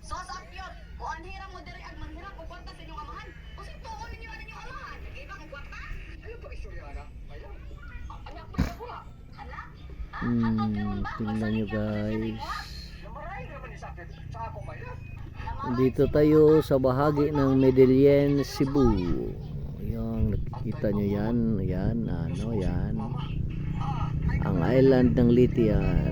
So sa yun, o anhira mo diri ag manhira ko kwarta sa inyong amahan. O si tuon ninyo ano inyong amahan. Nag-iba kong kwarta? Ano ba istorya anak? Ayan. Anak pa ko ha. Hala? Ah, Hmm, ato karon ba? tingnan nyo guys. Namaray naman ni sakit. Sa ako kaya. Dito tayo sa bahagi ng Medellin, Cebu. Yung nakikita nyo yan, yan, ano, yan. Ang island ng Litian.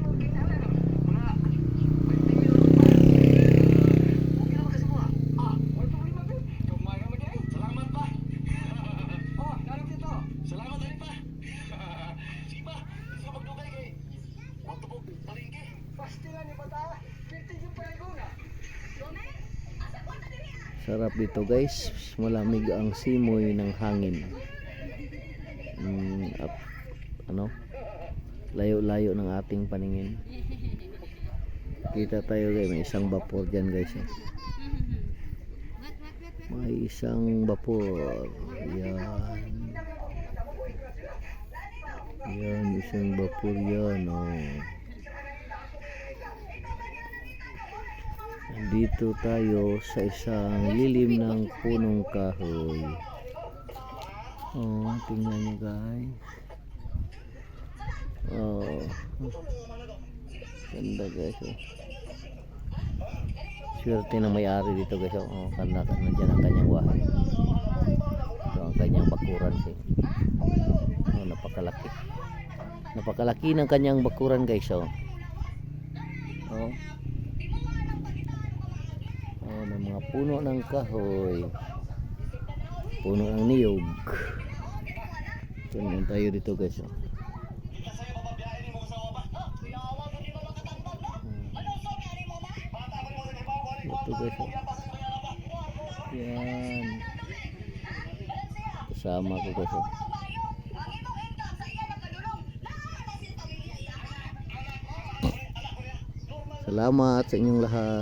Sarap dito guys. Malamig ang simoy ng hangin. Mm, up, ano? Layo-layo ng ating paningin. Kita tayo guys, may isang vapor dyan guys. eh. May isang vapor. Yan. Yan, isang vapor yan. Oh. Nandito tayo sa isang lilim ng punong kahoy. Oh, tingnan nyo guys. Oh. Ganda guys. Oh. Swerte ng may-ari dito guys. Oh, kanda ka na dyan ang kanyang wahay. Ito ang kanyang bakuran. Eh. Oh, napakalaki. Napakalaki ng kanyang bakuran guys. Oh. Oh. Oh, ng mga puno ng kahoy. Puno ng niyog. Tingnan tayo dito guys. Oh. Ito guys. Oh. Yan. Kasama ko guys. Oh. Salamat sa inyong lahat.